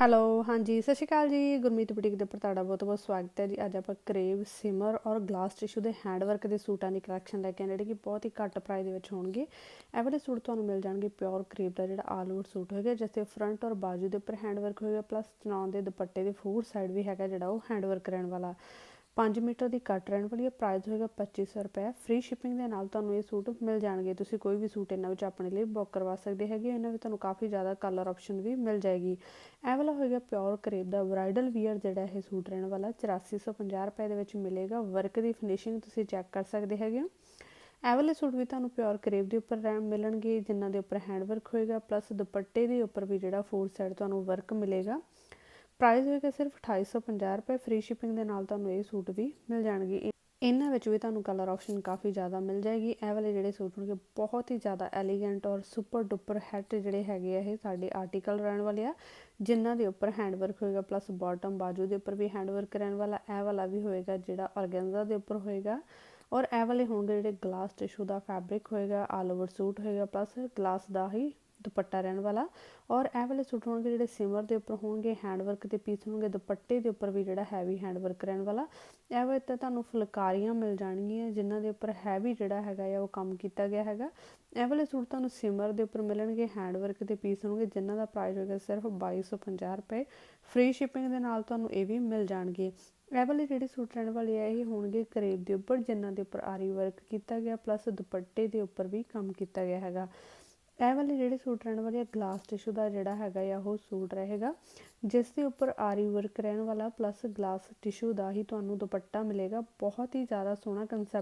Hello, ਹਾਂਜੀ, ਸਤਿ ਸ਼੍ਰੀ ਅਕਾਲ ਜੀ। ਗੁਰਮੀਤ ਬੁਟੀਕ ਦੇ ਉੱਪਰ ਤੁਹਾਡਾ ਬਹੁਤ ਬਹੁਤ ਸਵਾਗਤ ਹੈ ਜੀ। ਅੱਜ ਆਪਾਂ ਕਰੇਵ, ਸਿਮਰ ਔਰ ਗਲਾਸ ਟਿਸ਼ੂ ਦੇ ਹੈਂਡਵਰਕ ਦੇ ਸੂਟਾਂ ਦੀ ਕਲੈਕਸ਼ਨ ਲੈ ਕੇ ਆਏ ਜਿਹੜੇ ਕਿ ਬਹੁਤ ਹੀ ਘੱਟ ਪ੍ਰਾਈਸ ਦੇ ਵਿੱਚ ਹੋਣਗੇ। ਇਹ ਵਾਲੇ ਸੂਟ ਤੁਹਾਨੂੰ ਮਿਲ ਜਾਣਗੇ ਪਿਓਰ ਕਰੇਵ ਦਾ, ਜਿਹੜਾ ਆਲ ਓਵਰ ਸੂਟ ਹੋਏਗਾ, ਜਿਸ ਤੇ ਫਰੰਟ ਔਰ ਬਾਜੂ ਦੇ ਉੱਪਰ ਹੈਂਡਵਰਕ ਹੋਏਗਾ ਪਲੱਸ ਚਨਾਉਣ ਦੇ ਦੁਪੱਟੇ ਦੇ ਫੋਰ ਸਾਈਡ ਵੀ ਹੈਗਾ, ਜਿਹੜਾ ਉਹ ਹੈਂਡਵਰਕ ਰਹਿਣ ਵਾਲਾ। 5 ਮੀਟਰ ਦੀ ਕੱਟ ਰਹਿਣ ਵਾਲੀ ਹੈ। ਪ੍ਰਾਈਸ ਹੋਏਗਾ 2500 ਰੁਪਏ। ਫ੍ਰੀ ਸ਼ਿਪਿੰਗ ਦੇ ਨਾਲ ਤੁਹਾਨੂੰ ਇਹ ਸੂਟ ਮਿਲ ਜਾਣਗੇ। ਤੁਸੀਂ ਕੋਈ ਵੀ ਸੂਟ ਇਹਨਾਂ ਵਿੱਚ ਆਪਣੇ ਲਈ ਬੁੱਕ ਕਰਵਾ ਸਕਦੇ ਹੈਗੇ ਇਹਨਾਂ ਵਿੱਚ ਤੁਹਾਨੂੰ ਕਾਫੀ ਜ਼ਿਆਦਾ ਕਲਰ ਆਪਸ਼ਨ ਵੀ ਮਿਲ ਜਾਏਗੀ। ਇਹ ਵਾਲਾ ਹੋਏਗਾ ਪਿਓਰ ਕਰੇਪ ਦਾ ਬ੍ਰਾਈਡਲ ਵੀਅਰ ਜਿਹੜਾ ਇਹ ਸੂਟ ਰਹਿਣ ਵਾਲਾ 8450 ਰੁਪਏ ਦੇ ਵਿੱਚ ਮਿਲੇਗਾ। ਵਰਕ ਦੀ ਫਿਨਿਸ਼ਿੰਗ ਤੁਸੀਂ ਚੈੱਕ ਕਰ ਸਕਦੇ ਹੈਗੇ ਇਹ ਵਾਲੇ ਸੂਟ ਵੀ ਤੁਹਾਨੂੰ ਪਿਓਰ ਕਰੇਪ ਦੇ ਉੱਪਰ ਮਿਲਣਗੇ, ਜਿਨ੍ਹਾਂ ਦੇ ਉੱਪਰ ਹੈਂਡ ਵਰਕ ਹੋਏਗਾ ਪਲੱਸ ਦੁਪੱਟੇ ਦੇ ਉੱਪਰ ਵੀ ਜਿਹੜਾ ਫੋਰ ਸਾਈਡ ਤੁਹਾਨੂੰ ਵਰਕ ਮਿਲੇਗਾ। ਪ੍ਰਾਈਸ ਹੋਏਗਾ ਸਿਰਫ 2850 ਰੁਪਏ ਫ੍ਰੀ ਸ਼ਿਪਿੰਗ ਦੇ ਨਾਲ ਤੁਹਾਨੂੰ ਇਹ ਸੂਟ ਵੀ ਮਿਲ ਜਾਣਗੇ। ਇਹਨਾਂ ਵਿੱਚ ਵੀ ਤੁਹਾਨੂੰ ਕਲਰ ਆਪਸ਼ਨ ਕਾਫੀ ਜ਼ਿਆਦਾ ਮਿਲ ਜਾਏਗੀ। ਇਹ ਵਾਲੇ ਜਿਹੜੇ ਸੂਟ ਹੋਣਗੇ ਬਹੁਤ ਹੀ ਜ਼ਿਆਦਾ ਐਲੀਗੈਂਟ ਔਰ ਸੁਪਰ ਡੁਪਰ ਹੈਟ ਜਿਹੜੇ ਹੈਗੇ ਆ ਇਹ ਸਾਡੇ ਆਰਟੀਕਲ ਰਹਿਣ ਵਾਲੇ ਆ, ਜਿਨ੍ਹਾਂ ਦੇ ਉੱਪਰ ਹੈਂਡ ਵਰਕ ਹੋਏਗਾ ਪਲੱਸ ਬਾਟਮ ਬਾਜੂ ਦੇ ਉੱਪਰ ਵੀ ਹੈਂਡ ਵਰਕ ਰਹਿਣ ਵਾਲਾ, ਇਹ ਵਾਲਾ ਵੀ ਹੋਏਗਾ ਜਿਹੜਾ ਆਰਗੈਂਜ਼ਾ ਦੇ ਉੱਪਰ ਹੋਏਗਾ। ਔਰ ਇਹ ਵਾਲੇ ਹੋਣਗੇ ਜਿਹੜੇ ਗਲਾਸ ਟਿਸ਼ੂ ਦਾ ਫੈਬਰਿਕ ਹੋਏਗਾ ਆਲ ਓਵਰ ਸੂਟ ਹੋਏਗਾ ਪਲੱਸ ਗਲਾਸ ਦਾ ਹੀ ਦੁਪੱਟਾ ਰਹਿਣ ਵਾਲਾ। ਔਰ ਇਹ ਵਾਲੇ ਸੂਟ ਹੋਣਗੇ ਜਿਹੜੇ ਸਿਮਰ ਦੇ ਉੱਪਰ ਹੋਣਗੇ ਹੈਂਡ ਵਰਕ ਦੇ ਪੀਸ ਹੋਣਗੇ, ਦੁਪੱਟੇ ਦੇ ਉੱਪਰ ਵੀ ਜਿਹੜਾ ਹੈਵੀ ਹੈਂਡ ਵਰਕ ਰਹਿਣ ਵਾਲਾ। ਇਹ ਵੇ ਤਾਂ ਤੁਹਾਨੂੰ ਫੁਲਕਾਰੀਆਂ ਮਿਲ ਜਾਣਗੀਆਂ, ਜਿਨ੍ਹਾਂ ਦੇ ਉੱਪਰ ਹੈਵੀ ਜਿਹੜਾ ਹੈਗਾ ਆ, ਉਹ ਕੰਮ ਕੀਤਾ ਗਿਆ ਹੈਗਾ। ਇਹ ਵਾਲੇ ਸੂਟ ਤੁਹਾਨੂੰ ਸਿਮਰ ਦੇ ਉੱਪਰ ਮਿਲਣਗੇ ਹੈਂਡ ਵਰਕ ਦੇ ਪੀਸ ਹੋਣਗੇ, ਜਿਨ੍ਹਾਂ ਦਾ ਪ੍ਰਾਈਸ ਹੋਏਗਾ ਸਿਰਫ 2250 ਰੁਪਏ। ਫ੍ਰੀ ਸ਼ਿਪਿੰਗ ਦੇ ਨਾਲ ਤੁਹਾਨੂੰ ਇਹ ਵੀ ਮਿਲ ਜਾਣਗੇ। ਇਹ ਵਾਲੇ ਜਿਹੜੇ ਸੂਟ ਰਹਿਣ ਵਾਲੇ ਆ, ਇਹ ਹੋਣਗੇ ਕਰੇਬ ਦੇ ਉੱਪਰ, ਜਿਨ੍ਹਾਂ ਦੇ ਉੱਪਰ ਆਰੀ ਵਰਕ ਕੀਤਾ ਗਿਆ ਪਲੱਸ ਦੁਪੱਟੇ ਦੇ ਉੱਪਰ ਵੀ ਕੰਮ ਕੀਤਾ ਗਿਆ ਹੈਗਾ। ਇਹ ਵਾਲੇ ਜਿਹੜੇ ਸੂਟ ਰਹਿਣ ਵਾਲੇ ਆ ਗਲਾਸ ਟਿਸ਼ੂ ਦਾ ਜਿਹੜਾ ਹੈਗਾ ਆ, ਉਹ ਸੂਟ ਰਹੇਗਾ। ਜਿਸ ਦੇ ਉੱਪਰ ਆਰੀ ਵਰਕ ਰਹਿਣ ਵਾਲਾ ਪਲੱਸ ਗਲਾਸ ਟਿਸ਼ੂ ਦਾ ਹੀ ਤੁਹਾਨੂੰ ਦੁਪੱਟਾ ਮਿਲੇਗਾ। ਬਹੁਤ ਹੀ ਜ਼ਿਆਦਾ ਸੋਹਣਾ ਕਨਸੈਪਟ